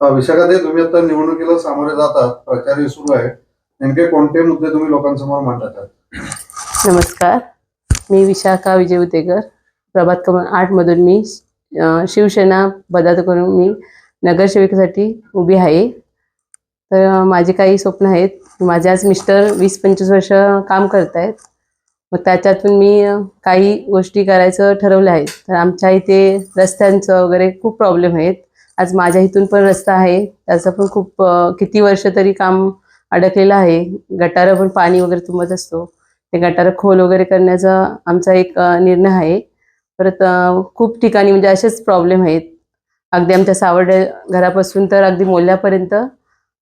विशाखाताई तुम्ही आता निवडणुकीला सामोरे जातात प्रचारही सुरू आहे. नेमके कोणते मुद्दे तुम्ही लोकांसमोर मांडतात नमस्कार. मी विशाखा विजय उतेकर प्रभात क्रमांक आठमधून मी शिवसेना पदार्थ करून मी नगरसेविकेसाठी उभी आहे. तर माझे काही स्वप्न आहेत. माझे आज मिस्टर वीस पंचवीस वर्ष काम करत आहेत. मग त्याच्यातून मी काही गोष्टी करायचं ठरवलं आहे. तर आमच्या इथे रस्त्यांचं वगैरे खूप प्रॉब्लेम आहेत. आज माझ्या इथून पण रस्ता आहे. त्याचं पण खूप किती वर्ष तरी काम अडकलेलं आहे. गटारं पण पाणी वगैरे तुंबत असतो. ते गटारं खोल वगैरे करण्याचा आमचा एक निर्णय आहे. परत खूप ठिकाणी म्हणजे असेच प्रॉब्लेम आहेत. अगदी आमच्या सावर्डे घरापासून तर अगदी मोल्यापर्यंत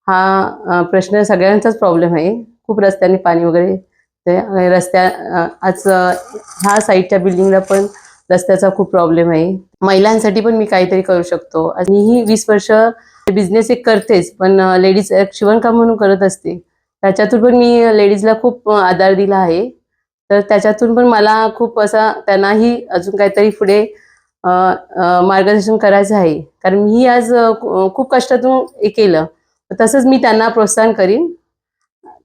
हा प्रश्न सगळ्यांचाच प्रॉब्लेम आहे. खूप रस्त्याने पाणी वगैरे ते रस्त्या आज ह्या साईडच्या बिल्डिंगला पण रस्त्याचा खूप प्रॉब्लेम आहे. महिलांसाठी पण मी काहीतरी करू शकतो. आणि मीही वीस वर्ष बिझनेस एक करतेच पण लेडीज एक शिवणकाम म्हणून करत असते. त्याच्यातून पण मी लेडीजला खूप आधार दिला आहे. तर त्याच्यातून पण मला खूप असा त्यांनाही अजून काहीतरी पुढे मार्गदर्शन करायचं आहे. कारण मी आज खूप कष्टातून हे केलं. तसंच मी त्यांना प्रोत्साहन करीन.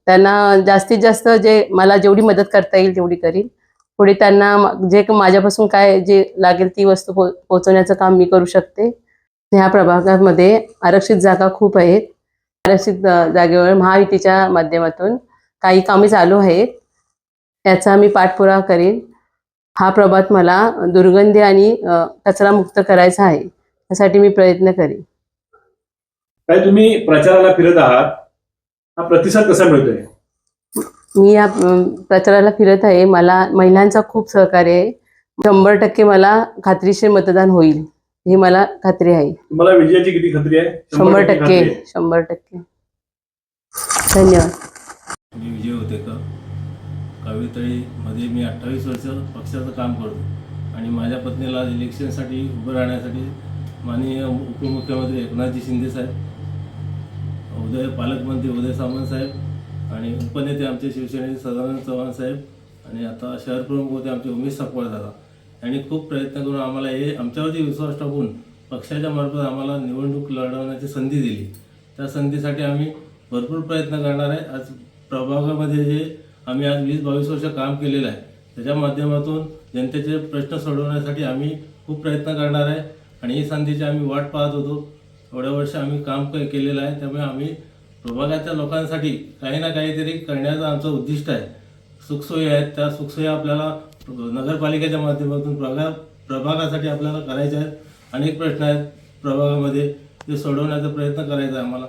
त्यांना जास्तीत जास्त जे मला जेवढी मदत करता येईल तेवढी करीन. पुढे त्यांना जे माझ्यापासून काय जे लागेल ती वस्तू पो पोहोचवण्याचं काम मी करू शकते. ह्या प्रभागामध्ये आरक्षित जागा खूप आहेत. आरक्षित जागेवर महायुतीच्या माध्यमातून काही कामे चालू आहेत. याचा मी पाठपुरावा करेन. हा प्रभात मला दुर्गंधी आणि कचरा कचरामुक्त करायचा आहे त्यासाठी मी प्रयत्न करेन. काय तुम्ही प्रचाराला फिरत आहात? हा प्रतिसाद कसा मिळतोय? मी या प्रचाराला फिरत आहे. मला महिलांचा खूप सहकार्य आहे. शंभर टक्के मला खात्रीशीर मतदान होईल ही मला खात्री आहे. तुम्हाला विजयाची किती खात्री आहे? शंभर टक्के. शंभर टक्के. धन्यवाद. मी विजय होते का? कावेतळीमध्ये मी अठ्ठावीस वर्ष पक्षाचं काम करतो आणि माझ्या पत्नीला इलेक्शनसाठी उभं राहण्यासाठी माननीय उपमुख्यमंत्री एकनाथजी शिंदे साहेब उदय पालकमंत्री उदय सामंत साहेब आणि उपनेते आमचे शिवसेनेचे सदानंद चव्हाण साहेब आणि आता शहर प्रमुख होते आमचे उमेश सापवाळ दादा. यांनी खूप प्रयत्न करून आम्हाला हे आमच्यावरती विश्वास टाकून पक्षाच्या मार्फत आम्हाला निवडणूक लढवण्याची संधी दिली. त्या संधीसाठी आम्ही भरपूर प्रयत्न करणार आहे. आज प्रभागामध्ये जे आम्ही आज वीस बावीस वर्ष काम केलेलं आहे त्याच्या माध्यमातून जनतेचे प्रश्न सोडवण्यासाठी आम्ही खूप प्रयत्न करणार आहे. आणि ही संधीची आम्ही वाट पाहत होतो. एवढ्या वर्ष आम्ही काम केलेलं आहे त्यामुळे आम्ही प्रभागाच्या लोकांसाठी काही ना काहीतरी करण्याचं आमचं उद्दिष्ट आहे. सुखसोयी आहेत. त्या सुखसोयी आपल्याला नगरपालिकेच्या माध्यमातून प्रभाग प्रभागासाठी आपल्याला करायच्या आहेत. अनेक प्रश्न आहेत प्रभागामध्ये. ते सोडवण्याचा प्रयत्न करायचा आहे आम्हाला.